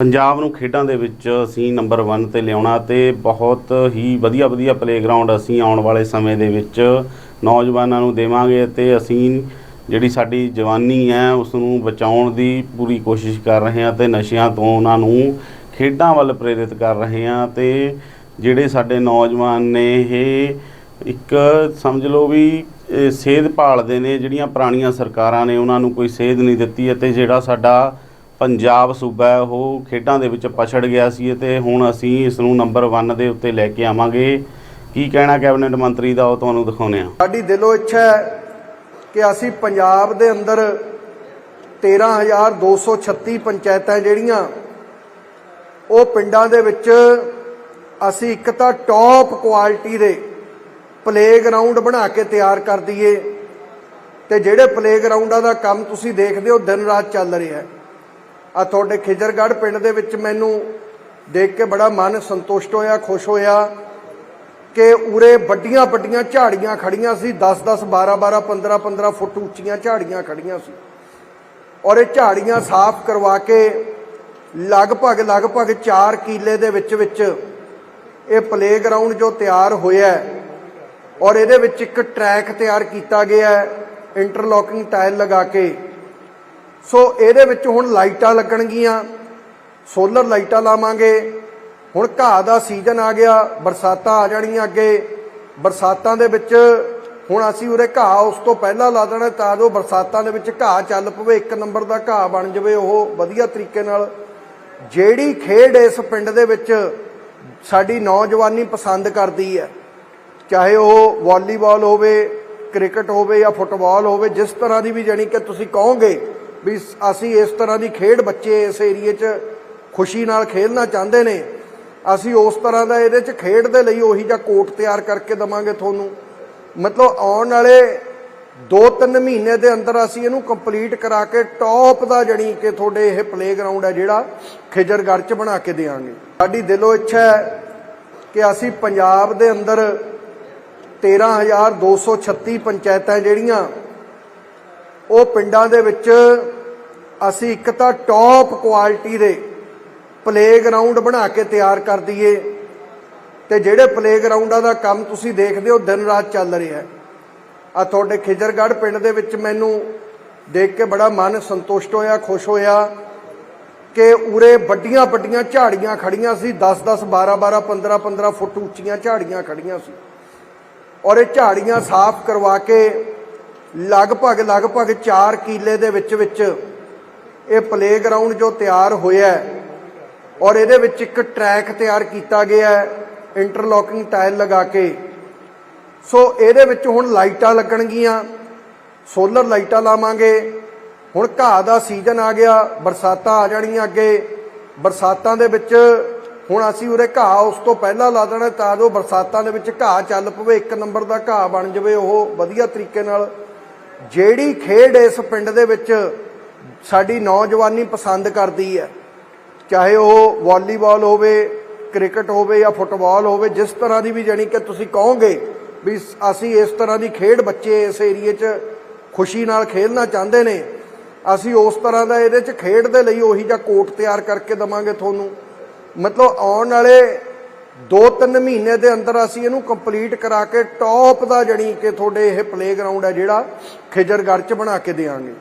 ਪੰਜਾਬ ਨੂੰ ਖੇਡਾਂ ਦੇ ਵਿੱਚ ਅਸੀਂ ਨੰਬਰ 1 ਤੇ ਲਿਆਉਣਾ ਤੇ ਬਹੁਤ ਹੀ ਵਧੀਆ ਵਧੀਆ ਪਲੇਗਰਾਉਂਡ ਅਸੀਂ ਆਉਣ ਵਾਲੇ ਸਮੇਂ ਦੇ ਵਿੱਚ ਨੌਜਵਾਨਾਂ ਨੂੰ ਦੇਵਾਂਗੇ ਤੇ ਅਸੀਂ ਜਿਹੜੀ ਸਾਡੀ ਜਵਾਨੀ ਹੈ ਉਸ ਨੂੰ ਬਚਾਉਣ ਦੀ ਪੂਰੀ ਕੋਸ਼ਿਸ਼ ਕਰ ਰਹੇ ਹਾਂ ਤੇ ਨਸ਼ਿਆਂ ਤੋਂ ਉਹਨਾਂ ਨੂੰ ਖੇਡਾਂ ਵੱਲ ਪ੍ਰੇਰਿਤ ਕਰ ਰਹੇ ਹਾਂ ਤੇ ਜਿਹੜੇ ਸਾਡੇ ਨੌਜਵਾਨ ਨੇ ਇਹ ਇੱਕ ਸਮਝ ਲਓ ਵੀ, ਇਹ ਸੇਧ ਭਾਲਦੇ ਨੇ, ਜਿਹੜੀਆਂ ਪੁਰਾਣੀਆਂ ਸਰਕਾਰਾਂ ਨੇ ਉਹਨਾਂ ਨੂੰ ਕੋਈ ਸੇਧ ਨਹੀਂ ਦਿੱਤੀ ਅਤੇ ਜਿਹੜਾ ਸਾਡਾ ਪੰਜਾਬ ਸੂਬਾ ਹੈ, ਉਹ ਖੇਡਾਂ ਦੇ ਵਿੱਚ ਪਛੜ ਗਿਆ ਸੀ ਤੇ ਹੁਣ ਅਸੀਂ ਇਸ ਨੂੰ ਨੰਬਰ 1 ਦੇ ਉੱਤੇ ਲੈ ਕੇ ਆਵਾਂਗੇ। ਕੀ ਕਹਿਣਾ ਕੈਬਨਿਟ ਮੰਤਰੀ ਦਾ, ਉਹ ਤੁਹਾਨੂੰ ਦਿਖਾਉਂਦੇ ਹਾਂ। ਸਾਡੀ ਦਿਲੋਂ ਇੱਛਾ ਹੈ ਕਿ ਅਸੀਂ ਪੰਜਾਬ ਦੇ ਅੰਦਰ 13236 ਪੰਚਾਇਤਾਂ ਜਿਹੜੀਆਂ, ਉਹ ਪਿੰਡਾਂ ਦੇ ਵਿੱਚ ਅਸੀਂ ਇੱਕ ਤਾਂ ਟੌਪ ਕੁਆਲਿਟੀ ਦੇ ਪਲੇਗਰਾਉਂਡ ਬਣਾ ਕੇ ਤਿਆਰ ਕਰ ਦਈਏ ਤੇ ਜਿਹੜੇ ਪਲੇਗਰਾਉਂਡਾਂ ਦਾ ਕੰਮ ਤੁਸੀਂ ਦੇਖਦੇ ਹੋ, ਦਿਨ ਰਾਤ ਚੱਲ ਰਿਹਾ ਹੈ। ਆ ਤੁਹਾਡੇ ਖਿਜਰਗੜ੍ਹ ਪਿੰਡ ਦੇ ਵਿੱਚ ਮੈਨੂੰ ਦੇਖ ਕੇ ਬੜਾ ਮਨ ਸੰਤੁਸ਼ਟ ਹੋਇਆ, ਖੁਸ਼ ਹੋਇਆ ਕਿ ਉਰੇ ਵੱਡੀਆਂ ਵੱਡੀਆਂ ਝਾੜੀਆਂ ਖੜੀਆਂ ਸੀ 10 10 12 12 15 15 ਫੁੱਟ ਉੱਚੀਆਂ ਝਾੜੀਆਂ ਖੜੀਆਂ ਸੀ। ਔਰ ਇਹ ਝਾੜੀਆਂ ਸਾਫ਼ ਕਰਵਾ ਕੇ ਲਗਭਗ ਲਗਭਗ 4 ਕਿਲੇ ਦੇ ਵਿੱਚ ਵਿੱਚ ਇਹ ਪਲੇਗਰਾਉਂਡ ਜੋ ਤਿਆਰ ਹੋਇਆ ਔਰ ਇਹਦੇ ਵਿੱਚ ਇੱਕ ਟਰੈਕ ਤਿਆਰ ਕੀਤਾ ਗਿਆ ਹੈ ਇੰਟਰਲੋਕਿੰਗ ਟਾਇਲ ਲਗਾ ਕੇ। ਸੋ ਇਹਦੇ ਵਿੱਚ ਹੁਣ ਲਾਈਟਾਂ ਲੱਗਣਗੀਆਂ ਸੋਲਰ ਲਾਈਟਾਂ ਲਾਵਾਂਗੇ। ਹੁਣ ਘਾਹ ਦਾ ਸੀਜ਼ਨ ਆ ਗਿਆ, ਬਰਸਾਤਾਂ ਆ ਜਾਣੀਆਂ ਅੱਗੇ। ਬਰਸਾਤਾਂ ਦੇ ਵਿੱਚ ਹੁਣ ਅਸੀਂ ਉਰੇ ਘਾਹ ਉਸ ਤੋਂ ਪਹਿਲਾਂ ਲਾ ਦੇਣਾ ਤਾਂ ਜੋ ਬਰਸਾਤਾਂ ਦੇ ਵਿੱਚ ਘਾਹ ਚੱਲ ਪਵੇ, ਇੱਕ ਨੰਬਰ ਦਾ ਘਾਹ ਬਣ ਜਾਵੇ ਉਹ ਵਧੀਆ ਤਰੀਕੇ ਨਾਲ। ਜਿਹੜੀ ਖੇਡ ਇਸ ਪਿੰਡ ਦੇ ਵਿੱਚ ਸਾਡੀ ਨੌਜਵਾਨੀ ਪਸੰਦ ਕਰਦੀ ਹੈ, ਚਾਹੇ ਉਹ ਵਾਲੀਬਾਲ ਹੋਵੇ, ਕ੍ਰਿਕਟ ਹੋਵੇ ਜਾਂ ਫੁੱਟਬਾਲ ਹੋਵੇ, ਜਿਸ ਤਰ੍ਹਾਂ ਦੀ ਵੀ ਜਾਣੀ ਕਿ ਤੁਸੀਂ ਕਹੋਗੇ ਵੀ ਅਸੀਂ ਇਸ ਤਰ੍ਹਾਂ ਦੀ ਖੇਡ ਬੱਚੇ ਇਸ ਏਰੀਏ 'ਚ ਖੁਸ਼ੀ ਨਾਲ ਖੇਡਣਾ ਚਾਹੁੰਦੇ ਨੇ। ਅਸੀਂ ਉਸ ਤਰ੍ਹਾਂ ਦਾ ਇਹਦੇ 'ਚ ਖੇਡ ਦੇ ਲਈ ਉਹੀ ਜਿਹਾ ਕੋਟ ਤਿਆਰ ਕਰਕੇ ਦਵਾਂਗੇ ਤੁਹਾਨੂੰ। ਮਤਲਬ ਆਉਣ ਵਾਲੇ 2-3 ਮਹੀਨੇ ਦੇ ਅੰਦਰ ਅਸੀਂ ਇਹਨੂੰ ਕੰਪਲੀਟ ਕਰਾ ਕੇ ਟੌਪ ਦਾ ਜਣੀ ਕਿ ਤੁਹਾਡੇ ਇਹ ਪਲੇਗਰਾਉਂਡ ਹੈ ਜਿਹੜਾ ਖਿਜਰਗੜ੍ਹ 'ਚ ਬਣਾ ਕੇ ਦੇਵਾਂਗੇ ਸਾਡੀ ਦਿਲੋਂ ਇੱਛਾ ਹੈ ਕਿ ਅਸੀਂ ਪੰਜਾਬ ਦੇ ਅੰਦਰ 13236 ਪੰਚਾਇਤਾਂ ਜਿਹੜੀਆਂ ਉਹ ਪਿੰਡਾਂ ਦੇ ਵਿੱਚ ਅਸੀਂ ਇੱਕ ਤਾਂ ਟੌਪ ਕੁਆਲਿਟੀ ਦੇ ਪਲੇਗਰਾਉਂਡ ਬਣਾ ਕੇ ਤਿਆਰ ਕਰ ਦਈਏ ਤੇ ਜਿਹੜੇ ਪਲੇਗਰਾਉਂਡਾਂ ਦਾ ਕੰਮ ਤੁਸੀਂ ਦੇਖਦੇ ਹੋ, ਦਿਨ ਰਾਤ ਚੱਲ ਰਿਹਾ ਆ ਤੁਹਾਡੇ ਖਿਜਰਗੜ੍ਹ ਪਿੰਡ ਦੇ ਵਿੱਚ ਮੈਨੂੰ ਦੇਖ ਕੇ ਬੜਾ ਮਨ ਸੰਤੁਸ਼ਟ ਹੋਇਆ, ਖੁਸ਼ ਹੋਇਆ ਕਿ ਉਰੇ ਵੱਡੀਆਂ ਵੱਡੀਆਂ ਝਾੜੀਆਂ ਖੜੀਆਂ ਸੀ 10 10 12 12 15 15 ਫੁੱਟ ਉੱਚੀਆਂ ਝਾੜੀਆਂ ਖੜੀਆਂ ਸੀ। ਔਰ ਇਹ ਝਾੜੀਆਂ ਸਾਫ਼ ਕਰਵਾ ਕੇ ਲਗਭਗ ਲਗਭਗ 4 ਕਿਲੇ ਦੇ ਵਿੱਚ ਵਿੱਚ ਇਹ ਪਲੇਗਰਾਉਂਡ ਜੋ ਤਿਆਰ ਹੋਇਆ ਔਰ ਇਹਦੇ ਵਿੱਚ ਇੱਕ ਟਰੈਕ ਤਿਆਰ ਕੀਤਾ ਗਿਆ ਹੈ ਇੰਟਰਲੋਕਿੰਗ ਟਾਇਲ ਲਗਾ ਕੇ। ਸੋ ਇਹਦੇ ਵਿੱਚ ਹੁਣ ਲਾਈਟਾਂ ਲੱਗਣਗੀਆਂ ਸੋਲਰ ਲਾਈਟਾਂ ਲਾਵਾਂਗੇ। ਹੁਣ ਘਾਹ ਦਾ ਸੀਜ਼ਨ ਆ ਗਿਆ, ਬਰਸਾਤਾਂ ਆ ਜਾਣੀਆਂ ਅੱਗੇ। ਬਰਸਾਤਾਂ ਦੇ ਵਿੱਚ ਹੁਣ ਅਸੀਂ ਉਰੇ ਘਾਹ ਉਸ ਤੋਂ ਪਹਿਲਾਂ ਲਾ ਦੇਣਾ ਤਾਂ ਜੋ ਬਰਸਾਤਾਂ ਦੇ ਵਿੱਚ ਘਾਹ ਚੱਲ ਪਵੇ, ਇੱਕ ਨੰਬਰ ਦਾ ਘਾਹ ਬਣ ਜਾਵੇ, ਉਹ ਵਧੀਆ ਤਰੀਕੇ ਨਾਲ ਜਿਹੜੀ ਖੇਡ ਇਸ ਪਿੰਡ ਦੇ ਵਿੱਚ ਸਾਡੀ ਨੌਜਵਾਨੀ ਪਸੰਦ ਕਰਦੀ ਹੈ, ਚਾਹੇ ਉਹ ਵਾਲੀਬਾਲ ਹੋਵੇ, ਕ੍ਰਿਕਟ ਹੋਵੇ ਜਾਂ ਫੁੱਟਬਾਲ ਹੋਵੇ, ਜਿਸ ਤਰ੍ਹਾਂ ਦੀ ਵੀ ਜਾਣੀ ਕਿ ਤੁਸੀਂ ਕਹੋਗੇ ਵੀ ਅਸੀਂ ਇਸ ਤਰ੍ਹਾਂ ਦੀ ਖੇਡ ਬੱਚੇ ਇਸ ਏਰੀਏ 'ਚ ਖੁਸ਼ੀ ਨਾਲ ਖੇਡਣਾ ਚਾਹੁੰਦੇ ਨੇ, ਅਸੀਂ ਉਸ ਤਰ੍ਹਾਂ ਦਾ ਇਹਦੇ 'ਚ ਖੇਡ ਦੇ ਲਈ ਉਹੀ ਜਿਹਾ ਕੋਟ ਤਿਆਰ ਕਰਕੇ ਦਵਾਂਗੇ ਤੁਹਾਨੂੰ। ਮਤਲਬ ਆਉਣ ਵਾਲੇ 2-3 ਮਹੀਨੇ ਦੇ ਅੰਦਰ ਅਸੀਂ ਇਹਨੂੰ ਕੰਪਲੀਟ ਕਰਾ ਕੇ ਟੌਪ ਦਾ ਜਣੀ ਕਿ ਤੁਹਾਡੇ ਇਹ ਪਲੇਗਰਾਉਂਡ ਹੈ ਜਿਹੜਾ ਖਿਜਰਗੜ੍ਹ 'ਚ ਬਣਾ ਕੇ ਦੇਵਾਂਗੇ